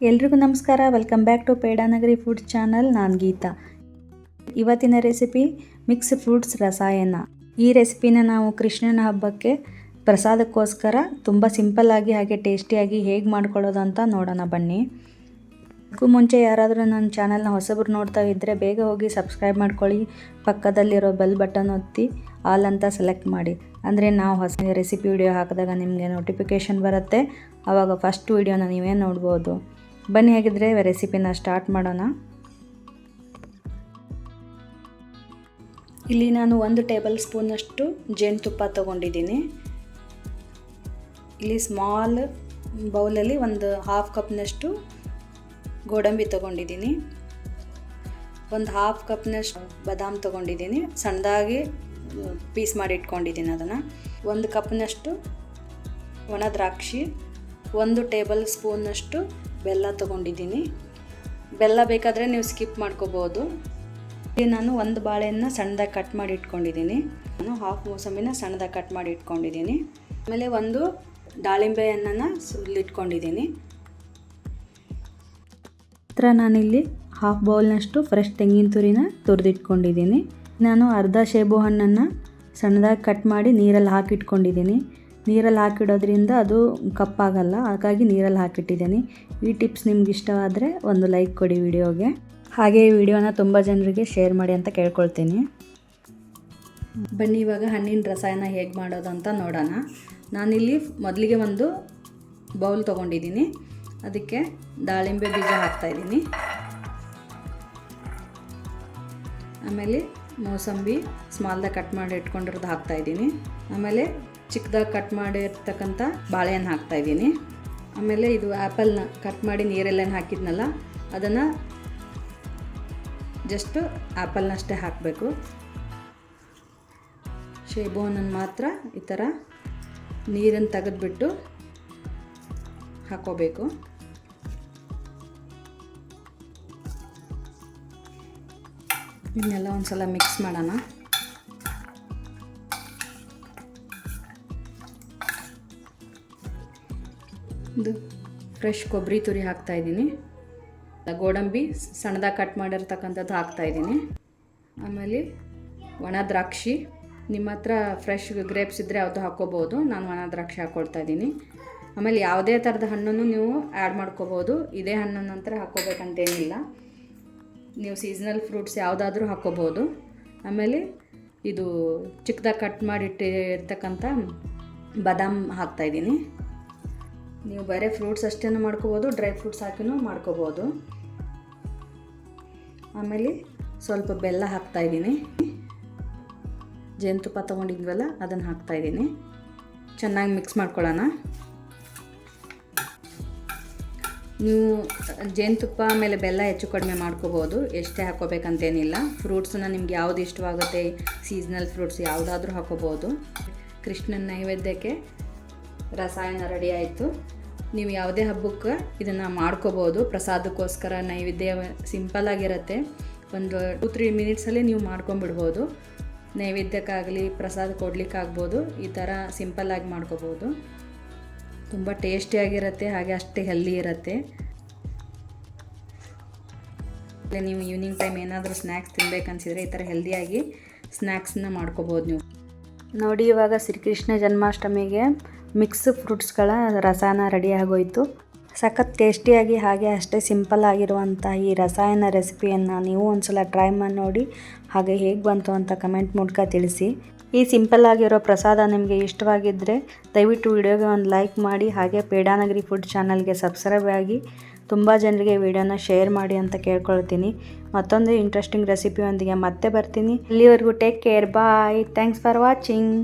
ಎಲ್ರಿಗೂ ನಮಸ್ಕಾರ. Welcome back to Pedanagari food channel ನಾನು ಗೀತಾ. ಇವತ್ತಿನ ರೆಸಿಪಿ ಮಿಕ್ಸ್ ಫ್ರೂಟ್ಸ್ ರಸಾಯನ. ಈ ರೆಸಿಪಿನ ನಾವು ಕೃಷ್ಣನ ಹಬ್ಬಕ್ಕೆ ಪ್ರಸಾದಕ್ಕೋಸ್ಕರ ತುಂಬ ಸಿಂಪಲ್ಲಾಗಿ ಹಾಗೆ ಟೇಸ್ಟಿಯಾಗಿ ಹೇಗೆ ಮಾಡ್ಕೊಳ್ಳೋದು ಅಂತ ನೋಡೋಣ ಬನ್ನಿ. ಅದಕ್ಕೂ ಮುಂಚೆ ಯಾರಾದರೂ ನನ್ನ ಚಾನಲ್ನ ಹೊಸಬ್ರು ನೋಡ್ತಾ ಇದ್ದರೆ ಬೇಗ ಹೋಗಿ ಸಬ್ಸ್ಕ್ರೈಬ್ ಮಾಡ್ಕೊಳ್ಳಿ. ಪಕ್ಕದಲ್ಲಿರೋ ಬೆಲ್ ಬಟನ್ ಒತ್ತಿ ಆಲ್ ಅಂತ ಸೆಲೆಕ್ಟ್ ಮಾಡಿ. ಅಂದರೆ ನಾವು ಹೊಸ ರೆಸಿಪಿ ವಿಡಿಯೋ ಹಾಕಿದಾಗ ನಿಮಗೆ ನೋಟಿಫಿಕೇಷನ್ ಬರುತ್ತೆ. ಆವಾಗ ಫಸ್ಟ್ ವೀಡಿಯೋನ ನೀವೇ ನೋಡ್ಬೋದು. ಬನ್ನಿ ಹಾಗಿದ್ರೆ ರೆಸಿಪಿನ ಸ್ಟಾರ್ಟ್ ಮಾಡೋಣ. ಇಲ್ಲಿ ನಾನು ಒಂದು ಟೇಬಲ್ ಸ್ಪೂನಷ್ಟು ಜೇನುತುಪ್ಪ ತಗೊಂಡಿದ್ದೀನಿ. ಇಲ್ಲಿ ಸ್ಮಾಲ್ ಬೌಲಲ್ಲಿ ಒಂದು ಹಾಫ್ ಕಪ್ನಷ್ಟು ಗೋಡಂಬಿ ತೊಗೊಂಡಿದ್ದೀನಿ. ಒಂದು ಹಾಫ್ ಕಪ್ನಷ್ಟು ಬಾದಾಮ್ ತೊಗೊಂಡಿದ್ದೀನಿ. ಸಣ್ಣದಾಗಿ ಪೀಸ್ ಮಾಡಿ ಇಟ್ಕೊಂಡಿದ್ದೀನಿ ಅದನ್ನು. ಒಂದು ಕಪ್ನಷ್ಟು ಒಣ ದ್ರಾಕ್ಷಿ, ಒಂದು ಟೇಬಲ್ ಸ್ಪೂನಷ್ಟು ಬೆಲ್ಲ ತೊಗೊಂಡಿದ್ದೀನಿ. ಬೆಲ್ಲ ಬೇಕಾದರೆ ನೀವು ಸ್ಕಿಪ್ ಮಾಡ್ಕೋಬೋದು ಇಲ್ಲಿ ನಾನು ಒಂದು ಬಾಳೆಯನ್ನು ಸಣ್ಣದಾಗಿ ಕಟ್ ಮಾಡಿ ಇಟ್ಕೊಂಡಿದ್ದೀನಿ. ನಾನು ಹಾಫ್ ಮೂಸಂಬಿನ ಸಣ್ಣದಾಗಿ ಕಟ್ ಮಾಡಿ ಇಟ್ಕೊಂಡಿದ್ದೀನಿ. ಆಮೇಲೆ ಒಂದು ದಾಳಿಂಬೆ ಹಣ್ಣನ್ನು ಸುಲಿಟ್ಕೊಂಡಿದ್ದೀನಿ ಹತ್ರ ನಾನಿಲ್ಲಿ ಹಾಫ್ ಬೌಲ್ನಷ್ಟು ಫ್ರೆಶ್ ತೆಂಗಿನ ತುರಿನ ತುರಿದಿಟ್ಕೊಂಡಿದ್ದೀನಿ ನಾನು ಅರ್ಧ ಸೇಬು ಹಣ್ಣನ್ನು ಸಣ್ಣದಾಗಿ ಕಟ್ ಮಾಡಿ ನೀರಲ್ಲಿ ಹಾಕಿಟ್ಕೊಂಡಿದ್ದೀನಿ. ನೀರಲ್ಲಿ ಹಾಕಿಡೋದ್ರಿಂದ ಅದು ಕಪ್ಪಾಗಲ್ಲ. ಹಾಗಾಗಿ ನೀರಲ್ಲಿ ಹಾಕಿಟ್ಟಿದ್ದೀನಿ. ಈ ಟಿಪ್ಸ್ ನಿಮ್ಗೆ ಇಷ್ಟವಾದರೆ ಒಂದು ಲೈಕ್ ಕೊಡಿ ವಿಡಿಯೋಗೆ. ಹಾಗೆ ಈ ವಿಡಿಯೋನ ತುಂಬ ಜನರಿಗೆ ಶೇರ್ ಮಾಡಿ ಅಂತ ಕೇಳ್ಕೊಳ್ತೀನಿ. ಬನ್ನಿ, ಇವಾಗ ಹಣ್ಣಿನ ರಸಾಯನ ಹೇಗೆ ಮಾಡೋದು ಅಂತ ನೋಡೋಣ. ನಾನಿಲ್ಲಿ ಮೊದಲಿಗೆ ಒಂದು ಬೌಲ್ ತೊಗೊಂಡಿದ್ದೀನಿ. ಅದಕ್ಕೆ ದಾಳಿಂಬೆ ಬೀಜ ಹಾಕ್ತಾಯಿದ್ದೀನಿ ಆಮೇಲೆ ಮೋಸಂಬಿ, ಸ್ಮಾಲ್ದಾಗ ಕಟ್ ಮಾಡಿ ಇಟ್ಕೊಂಡಿರೋದು ಹಾಕ್ತಾಯಿದ್ದೀನಿ ಆಮೇಲೆ ಚಿಕ್ಕದಾಗಿ ಕಟ್ ಮಾಡಿರ್ತಕ್ಕಂಥ ಬಾಳೆಹಣ್ಣು ಹಾಕ್ತಾಯಿದ್ದೀನಿ ಆಮೇಲೆ ಇದು ಆ್ಯಪಲ್ನ ಕಟ್ ಮಾಡಿ ನೀರೆಲ್ಲೇನು ಹಾಕಿದ್ನಲ್ಲ, ಅದನ್ನು ಜಸ್ಟು ಆ್ಯಪಲ್ನಷ್ಟೇ ಹಾಕಬೇಕು. ಶೇಬು ಮಾತ್ರ ಈ ಥರ ನೀರನ್ನು ತೆಗೆದುಬಿಟ್ಟು ಹಾಕೋಬೇಕು ಇನ್ನೆಲ್ಲ ಒಂದು ಸಲ ಮಿಕ್ಸ್ ಮಾಡೋಣ. ಇದು ಫ್ರೆಶ್ ಕೊಬ್ಬರಿ ತುರಿ ಹಾಕ್ತಾಯಿದ್ದೀನಿ ಗೋಡಂಬಿ ಸಣ್ಣದಾಗಿ ಕಟ್ ಮಾಡಿರ್ತಕ್ಕಂಥದ್ದು ಹಾಕ್ತಾಯಿದ್ದೀನಿ ಆಮೇಲೆ ಒಣ ದ್ರಾಕ್ಷಿ. ನಿಮ್ಮ ಹತ್ರ ಫ್ರೆಶ್ ಗ್ರೇಪ್ಸ್ ಇದ್ದರೆ ಯಾವುದು ಹಾಕ್ಕೋಬೋದು. ನಾನು ಒಣ ದ್ರಾಕ್ಷಿ ಹಾಕ್ಕೊಳ್ತಾ ಇದ್ದೀನಿ. ಆಮೇಲೆ ಯಾವುದೇ ಥರದ ಹಣ್ಣನ್ನು ನೀವು ಆ್ಯಡ್ ಮಾಡ್ಕೋಬೋದು. ಇದೇ ಹಣ್ಣನ್ನು ನಂತರ ಹಾಕ್ಕೋಬೇಕಂತೇನಿಲ್ಲ. ನೀವು ಸೀಸನಲ್ ಫ್ರೂಟ್ಸ್ ಯಾವುದಾದ್ರೂ ಹಾಕ್ಕೋಬೋದು. ಆಮೇಲೆ ಇದು ಚಿಕ್ಕದಾಗಿ ಕಟ್ ಮಾಡಿಟ್ಟಿರ್ತಕ್ಕಂಥ ಬಾದಾಮ್ ಹಾಕ್ತಾಯಿದ್ದೀನಿ ನೀವು ಬರೀ ಫ್ರೂಟ್ಸ್ ಅಷ್ಟೇ ಮಾಡ್ಕೋಬೋದು, ಡ್ರೈ ಫ್ರೂಟ್ಸ್ ಹಾಕಿನೂ ಮಾಡ್ಕೋಬೋದು. ಆಮೇಲೆ ಸ್ವಲ್ಪ ಬೆಲ್ಲ ಹಾಕ್ತಾಯಿದ್ದೀನಿ ಜೇನುತುಪ್ಪ ತೊಗೊಂಡಿದ್ವಲ್ಲ, ಅದನ್ನು ಹಾಕ್ತಾಯಿದ್ದೀನಿ ಚೆನ್ನಾಗಿ ಮಿಕ್ಸ್ ಮಾಡ್ಕೊಳ್ಳೋಣ. ನೀವು ಜೇನುತುಪ್ಪ ಆಮೇಲೆ ಬೆಲ್ಲ ಹೆಚ್ಚು ಕಡಿಮೆ ಮಾಡ್ಕೋಬೋದು, ಎಷ್ಟೇ ಹಾಕೋಬೇಕಂತೇನಿಲ್ಲ. ಫ್ರೂಟ್ಸನ್ನ ನಿಮ್ಗೆ ಯಾವುದು ಇಷ್ಟವಾಗುತ್ತೆ ಸೀಸ್ನಲ್ ಫ್ರೂಟ್ಸ್ ಯಾವುದಾದ್ರೂ ಹಾಕೋಬೋದು. ಕೃಷ್ಣನ ನೈವೇದ್ಯಕ್ಕೆ ರಸಾಯನ ರೆಡಿ ಆಯಿತು. ನೀವು ಯಾವುದೇ ಹಬ್ಬಕ್ಕೆ ಇದನ್ನು ಮಾಡ್ಕೋಬೋದು. ಪ್ರಸಾದಕ್ಕೋಸ್ಕರ ನೈವೇದ್ಯ ಸಿಂಪಲ್ಲಾಗಿರುತ್ತೆ ಒಂದು ಟು ತ್ರೀ ಮಿನಿಟ್ಸಲ್ಲಿ ನೀವು ಮಾಡ್ಕೊಂಬಿಡ್ಬೋದು ನೈವೇದ್ಯಕ್ಕಾಗಲಿ, ಪ್ರಸಾದ ಕೊಡ್ಲಿಕ್ಕಾಗ್ಬೋದು. ಈ ಥರ ಸಿಂಪಲ್ಲಾಗಿ ಮಾಡ್ಕೋಬೋದು. ತುಂಬ ಟೇಸ್ಟಿಯಾಗಿರುತ್ತೆ ಹಾಗೆ ಅಷ್ಟೇ ಹೆಲ್ದಿ ಇರುತ್ತೆ. ನೀವು ಈವ್ನಿಂಗ್ ಟೈಮ್ ಏನಾದರೂ ಸ್ನ್ಯಾಕ್ಸ್ ತಿನ್ಬೇಕನ್ಸಿದ್ರೆ ಈ ಥರ ಹೆಲ್ದಿಯಾಗಿ ಸ್ನ್ಯಾಕ್ಸನ್ನ ಮಾಡ್ಕೋಬೋದು ನೀವು. ನೋಡಿ ಇವಾಗ ಶ್ರೀಕೃಷ್ಣ ಜನ್ಮಾಷ್ಟಮಿಗೆ ಮಿಕ್ಸ್ ಫ್ರೂಟ್ಸ್ಗಳ ರಸಾಯನ ರೆಡಿ ಆಗೋಯಿತು. ಸಖತ್ ಟೇಸ್ಟಿಯಾಗಿ ಹಾಗೆ ಅಷ್ಟೇ ಸಿಂಪಲ್ ಆಗಿರುವಂಥ ಈ ರಸಾಯನ ರೆಸಿಪಿಯನ್ನು ನೀವು ಒಂದ್ಸಲ ಟ್ರೈ ಮಾಡಿ ನೋಡಿ ಹಾಗೆ ಹೇಗೆ ಬಂತು ಅಂತ ಕಮೆಂಟ್ ಮೂಲಕ ತಿಳಿಸಿ. ಈ ಸಿಂಪಲ್ ಆಗಿರೋ ಪ್ರಸಾದ ನಿಮಗೆ ಇಷ್ಟವಾಗಿದ್ದರೆ ದಯವಿಟ್ಟು ವಿಡಿಯೋಗೆ ಒಂದು ಲೈಕ್ ಮಾಡಿ ಹಾಗೆ ಪೇಡಾನಗರಿ ಫುಡ್ ಚಾನಲ್ಗೆ ಸಬ್ಸ್ಕ್ರೈಬ್ ಆಗಿ ತುಂಬ ಜನರಿಗೆ ವಿಡಿಯೋನ ಶೇರ್ ಮಾಡಿ ಅಂತ ಕೇಳ್ಕೊಳ್ತೀನಿ. ಮತ್ತೊಂದು ಇಂಟ್ರೆಸ್ಟಿಂಗ್ ರೆಸಿಪಿಯೊಂದಿಗೆ ಮತ್ತೆ ಬರ್ತೀನಿ. ಇಲ್ಲಿವರೆಗೂ take care bye thanks for watching